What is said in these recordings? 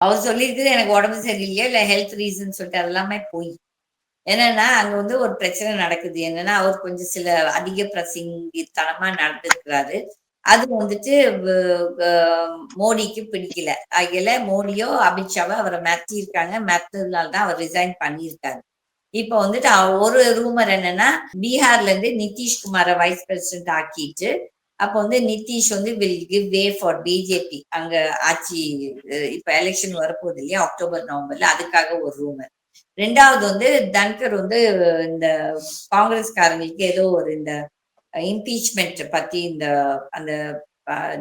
அவர் சொல்லியிருக்குது எனக்கு உடம்பு சரியில்லையா இல்ல ஹெல்த் ரீசன் சொல்லிட்டு அதெல்லாமே போய். என்னன்னா அங்க வந்து ஒரு பிரச்சனை நடக்குது. என்னன்னா அவர் கொஞ்சம் சில அதிக பிரசங்கித்தனமா நடந்திருக்கிறாரு. அது வந்துட்டு மோடிக்கு பிடிக்கல. ஆகையில மோடியோ அமித்ஷாவோ அவரை மாத்திருக்காங்க மாத்ததுனால தான் அவர் ரிசைன் பண்ணியிருக்காரு. இப்ப வந்துட்டு ஒரு ரூமர் என்னன்னா பீகார்ல இருந்து நிதிஷ்குமாரை வைஸ் பிரசிடென்ட் ஆக்கிட்டு அப்போ வந்து நிதிஷ் வந்து will give way for BJP அங்க ஆட்சி இப்ப எலெக்ஷன் வரப்போகுது இல்லையா? அக்டோபர் நவம்பர்ல அதுக்காக ஒரு ரூமர் ரெண்டாவது வந்து தன்கர் வந்து இந்த காங்கிரஸ்காரங்களுக்கு ஏதோ ஒரு இந்த இம்பீச்மெண்ட் பத்தி இந்த அந்த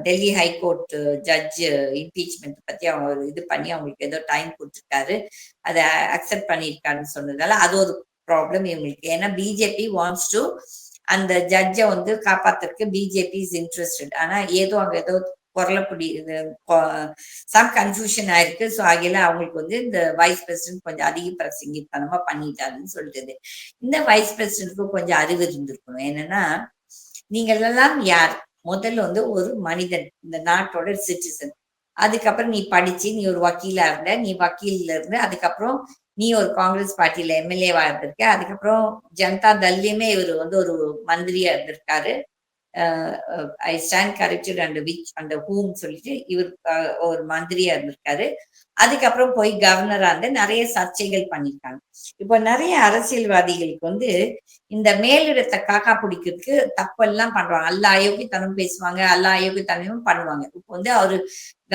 டெல்லி ஹைகோர்ட் ஜட்ஜ் இம்பீச்மெண்ட் பத்தி அவங்க இது பண்ணி அவங்களுக்கு ஏதோ டைம் கொடுத்துருக்காரு. அதை அக்செப்ட் பண்ணியிருக்காருன்னு சொன்னதால அது ஒரு ப்ராப்ளம் இவங்களுக்கு. ஏன்னா பிஜேபி வாண்ட்ஸ் டு அந்த ஜட்ஜை வந்து காப்பாத்துறதுக்கு பிஜேபி இஸ் இன்ட்ரெஸ்டட் ஆனா ஏதோ அங்க ஏதோ குரலப்படி இது சம் கன்ஃபியூஷன் ஆயிருக்கு. ஸோ ஆகையில அவங்களுக்கு வந்து இந்த வைஸ் பிரசிடென்ட் கொஞ்சம் அதிக பிரசங்கித்தனமா பண்ணிட்டாருன்னு சொல்லிட்டு இந்த வைஸ் பிரசிடென்ட்க்கு கொஞ்சம் அறிவு இருந்திருக்கணும். என்னன்னா நீங்கள் எல்லாம் யார்? முதல்ல வந்து ஒரு மனிதன் இந்த நாட்டோட சிட்டிசன் அதுக்கப்புறம் நீ படிச்சு நீ ஒரு வக்கீலா இருந்த நீ வக்கீல்ல இருந்து அதுக்கப்புறம் நீ ஒரு காங்கிரஸ் பார்ட்டியில எம்எல்ஏவா இருந்திருக்க அதுக்கப்புறம் ஜனதா தல்லியுமே இவர் வந்து ஒரு மந்திரியா இருந்திருக்காரு. I stand corrected and which and whom சொல்லிட்டு இவர் ஒரு மந்திரியா இருந்திருக்காரு. அதுக்கப்புறம் போய் கவர்னரா இருந்து நிறைய சர்ச்சைகள் பண்ணியிருக்காங்க இப்போ நிறைய அரசியல்வாதிகளுக்கு வந்து இந்த மேலிடத்தை காக்கா பிடிக்கிறதுக்கு தப்பெல்லாம் பண்றாங்க. அல்ல அயோக்கியத்தனமும் பேசுவாங்க அல்ல அயோக்கியத்தனமும் பண்ணுவாங்க. இப்போ வந்து அவரு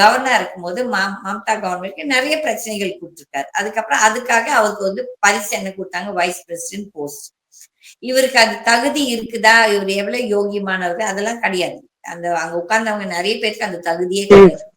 கவர்னரா இருக்கும்போது மம்தா கவர்மெண்ட்க்கு நிறைய பிரச்சனைகள் கொடுத்துருக்காரு. அதுக்கப்புறம் அதுக்காக அவருக்கு வந்து பரிசு என்ன கொடுத்தாங்க? வைஸ் பிரசிடென்ட் போஸ்ட் இவருக்கு அது தகுதி இருக்குதா? இவர் எவ்வளவு யோகியமானவர்? அதெல்லாம் கிடையாது. அந்த அங்க உட்கார்ந்தவங்க நிறைய பேருக்கு அந்த தகுதியே கிடையாது.